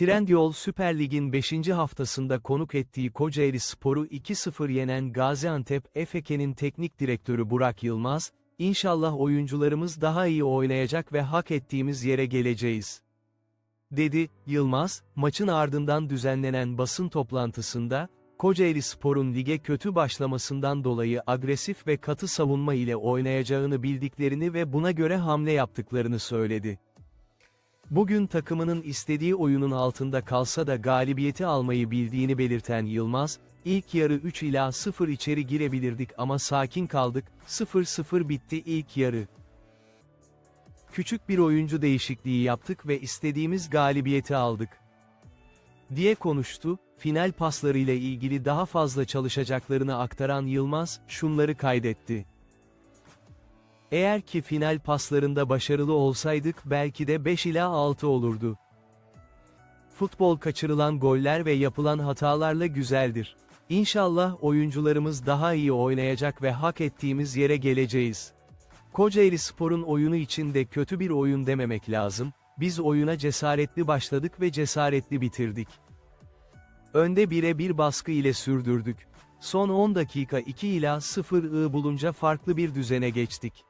Trendyol Süper Lig'in 5. haftasında konuk ettiği Kocaeli Spor'u 2-0 yenen Gaziantep Efeke'nin teknik direktörü Burak Yılmaz, İnşallah oyuncularımız daha iyi oynayacak ve hak ettiğimiz yere geleceğiz. Dedi, Yılmaz, maçın ardından düzenlenen basın toplantısında, Kocaeli Spor'un lige kötü başlamasından dolayı agresif ve katı savunma ile oynayacağını bildiklerini ve buna göre hamle yaptıklarını söyledi. Bugün takımının istediği oyunun altında kalsa da galibiyeti almayı bildiğini belirten Yılmaz, ilk yarı 3 ila 0 içeri girebilirdik ama sakin kaldık, 0-0 bitti ilk yarı. Küçük bir oyuncu değişikliği yaptık ve istediğimiz galibiyeti aldık. Diye konuştu, final paslarıyla ilgili daha fazla çalışacaklarını aktaran Yılmaz, şunları kaydetti. Eğer ki final paslarında başarılı olsaydık belki de 5 ila 6 olurdu. Futbol kaçırılan goller ve yapılan hatalarla güzeldir. İnşallah oyuncularımız daha iyi oynayacak ve hak ettiğimiz yere geleceğiz. Kocaeli Spor'un oyunu için de kötü bir oyun dememek lazım, biz oyuna cesaretli başladık ve cesaretli bitirdik. Önde bire bir baskı ile sürdürdük. Son 10 dakika 2 ila 0 ı bulunca farklı bir düzene geçtik.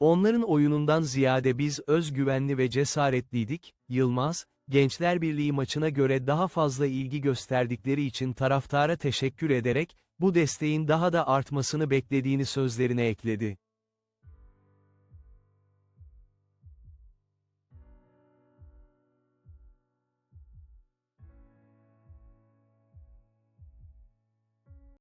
Onların oyunundan ziyade biz özgüvenli ve cesaretliydik, Yılmaz, Gençler Birliği maçına göre daha fazla ilgi gösterdikleri için taraftara teşekkür ederek, bu desteğin daha da artmasını beklediğini sözlerine ekledi.